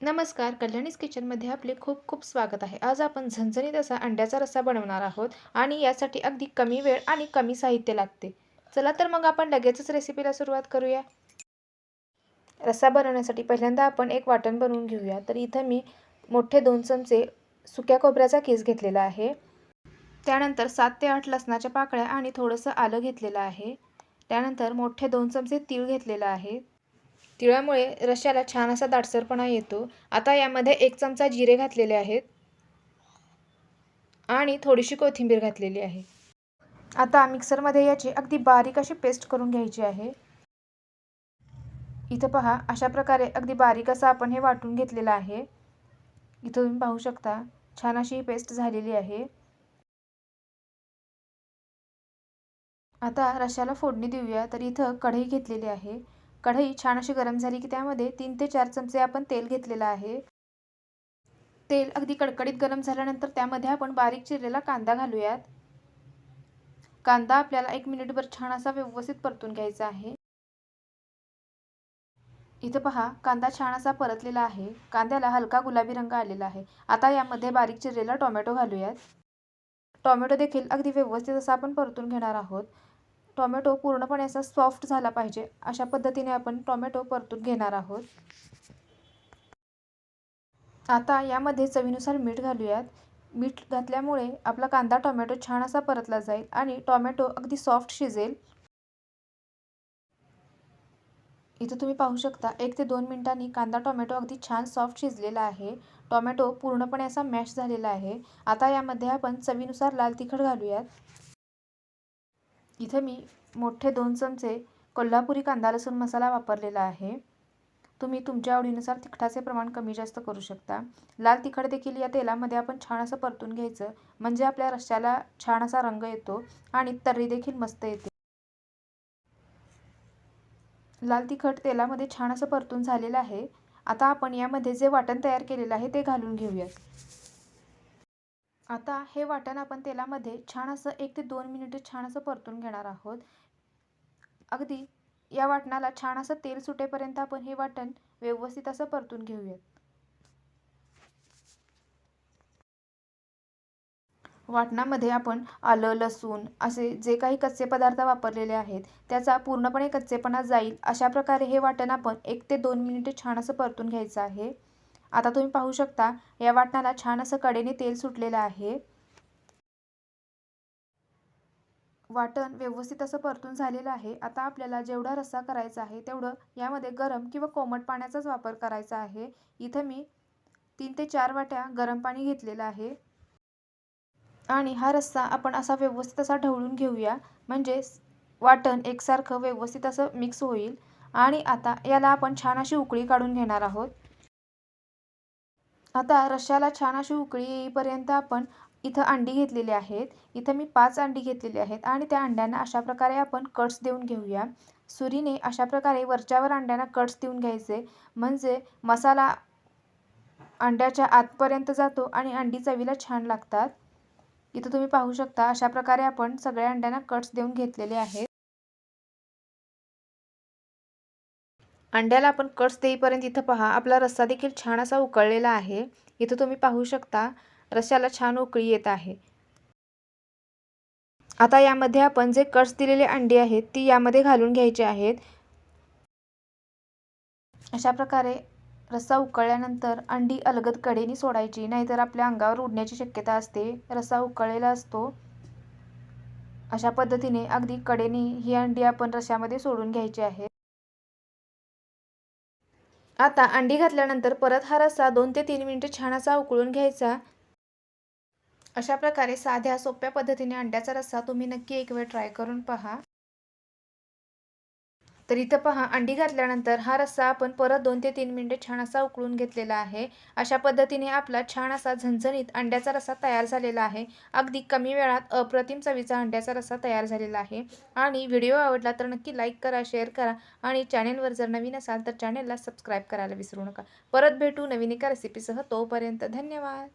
नमस्कार कल्याणीस किचनमध्ये आपले खूप खूप स्वागत आहे. आज आपण झणझणीत असा अंड्याचा रस्सा बनवणार आहोत आणि यासाठी अगदी कमी वेळ आणि कमी साहित्य लागते. चला तर मग आपण लगेचच रेसिपीला सुरुवात करूया. रस्सा बनवण्यासाठी पहिल्यांदा आपण एक वाटण बनवून घेऊया. तर इथं मी मोठे दोन चमचे सुक्या खोबऱ्याचा केस घेतलेला आहे. त्यानंतर सात ते आठ लसणाच्या पाकळ्या आणि थोडंसं आलं घेतलेलं आहे. त्यानंतर मोठे दोन चमचे तीळ घेतलेलं आहे. तिळामुळे रश्याला छान असा दाटसरपणा येतो. आता यामध्ये एक चमचा जिरे घातलेले आहेत. आणि थोडीशी कोथिंबीर घातलेली आहे. आता मिक्सरमध्ये याची अगदी बारीक अशी पेस्ट करून घ्यायची आहे. इथं पहा अशा प्रकारे अगदी बारीक असं आपण हे वाटून घेतलेलं आहे. इथं तुम्ही पाहू शकता छान अशी ही पेस्ट झालेली आहे. आता रश्याला फोडणी देऊया. तर इथं कढई घेतलेली आहे. कढई छान अशी गरम झाली की त्यामध्ये तीन ते चार चमचे आपण तेल घेतलेलं आहे. तेल अगदी कडकडीत गरम झाल्यानंतर त्यामध्ये आपण बारीक चिरलेला कांदा घालूयात. कांदा आपल्याला एक मिनिटभर छान असा व्यवस्थित परतून घ्यायचा आहे. इथं पहा कांदा छान असा परतलेला आहे. कांद्याला हलका गुलाबी रंग आलेला आहे. आता यामध्ये बारीक चिरलेला टोमॅटो घालूयात. टोमॅटो देखील अगदी व्यवस्थित असा आपण परतून घेणार आहोत. टोमॅटो पूर्णपणे असा सॉफ्ट झाला पाहिजे. अशा पद्धतीने आपण टोमॅटो परतून घेणार आहोत. आता यामध्ये चवीनुसार मीठ घालूयात. मीठ घातल्यामुळे आपला कांदा टोमॅटो छान असा परतला जाईल आणि टोमॅटो अगदी सॉफ्ट शिजेल. इथं तुम्ही पाहू शकता एक ते दोन मिनिटांनी कांदा टोमॅटो अगदी छान सॉफ्ट शिजलेला आहे. टोमॅटो पूर्णपणे असा मॅश झालेला आहे. आता यामध्ये आपण चवीनुसार लाल तिखट घालूयात. इथं मी मोठे दोन चमचे कोल्हापुरी कांदा लसूण मसाला वापरलेला आहे. तुम्ही तुमच्या आवडीनुसार तिखटाचे प्रमाण कमी जास्त करू शकता. लाल तिखट देखील या तेलामध्ये आपण छान असं परतून घ्यायचं. म्हणजे आपल्या रश्श्याला छान असा रंग येतो आणि तर्री देखील मस्त येते. लाल तिखट तेलामध्ये छान असं परतून झालेलं आहे. आता आपण यामध्ये जे वाटण तयार केलेलं आहे ते घालून घेऊयात. आता हे वाटण आपण तेलामध्ये छान असं एक ते दोन मिनिटं छान असं परतून घेणार आहोत. अगदी या वाटणाला छान असं तेल सुटेपर्यंत आपण हे वाटण व्यवस्थित असं परतून घेऊयात. वाटणामध्ये आपण आलं लसूण असे जे काही कच्चे पदार्थ वापरलेले आहेत त्याचा पूर्णपणे कच्चेपणा जाईल अशा प्रकारे हे वाटण आपण एक ते दोन मिनिटे छान असं परतून घ्यायचं आहे. आता तुम्ही पाहू शकता या वाटणाला छान असं कडेने तेल सुटलेलं आहे. वाटण व्यवस्थित असं परतून झालेलं आहे. आता आपल्याला जेवढा रस्सा करायचा आहे तेवढं यामध्ये गरम किंवा कोमट पाण्याचाच वापर करायचा आहे. इथं मी तीन ते चार वाट्या गरम पाणी घेतलेलं आहे. आणि हा रस्सा आपण असा व्यवस्थित असा ढवळून घेऊया म्हणजे वाटण एकसारखं व्यवस्थित असं मिक्स होईल. आणि आता याला आपण छान अशी उकळी काढून घेणार आहोत. आता रश्श्याला छान अशी उकळी येईपर्यंत आपण इथं अंडी घेतलेली आहेत. इथं मी पाच अंडी घेतलेली आहेत आणि त्या अंड्यांना अशा प्रकारे आपण कट्स देऊन घेऊया. सुरीने अशा प्रकारे वरच्यावर अंड्यांना कट्स देऊन घ्यायचे. म्हणजे मसाला अंड्याच्या आतपर्यंत जातो आणि अंडी चवीला छान लागतात. इथं तुम्ही पाहू शकता अशा प्रकारे आपण सगळ्या अंड्यांना कट्स देऊन घेतलेले आहेत. अंड्याला आपण कट्स देईपर्यंत इथं पहा आपला रस्सा देखील छान असा उकळलेला आहे. इथं तुम्ही पाहू शकता रश्याला छान उकळी येत आहे. आता यामध्ये आपण जे कट्स दिलेले अंडी आहेत ती यामध्ये घालून घ्यायची आहेत. अशा प्रकारे रस्सा उकळल्यानंतर अंडी अलगद कडेने सोडायची नाहीतर आपल्या अंगावर उडण्याची शक्यता असते. रस्सा उकळलेला असतो. अशा पद्धतीने अगदी कडेने ही अंडी आपण रश्यामध्ये सोडून घ्यायची आहे. आता अंडी घातल्यानंतर परत हा रस्सा दोन ते तीन मिनिटे छान असा उकळून घ्यायचा. अशा प्रकारे साध्या सोप्या पद्धतीने अंड्याचा रस्सा तुम्ही नक्की एक वेळ ट्राय करून पहा. तर इथं पहा अंडी घातल्यानंतर हा रस्सा आपण परत दोन ते तीन मिनटे छान असा उकळून घेतलेला आहे. अशा पद्धतीने आपला छान असा झणझणीत अंड्याचा रस्सा तयार झालेला आहे. अगदी कमी वेळात अप्रतिम चवीचा अंड्याचा रस्सा तयार झालेला आहे. आणि व्हिडिओ आवडला तर नक्की लाईक करा शेअर करा आणि चॅनेलवर जर नवीन असाल तर चॅनेलला सबस्क्राईब करायला विसरू नका. परत भेटू नवीन एका रेसिपीसह तोपर्यंत धन्यवाद.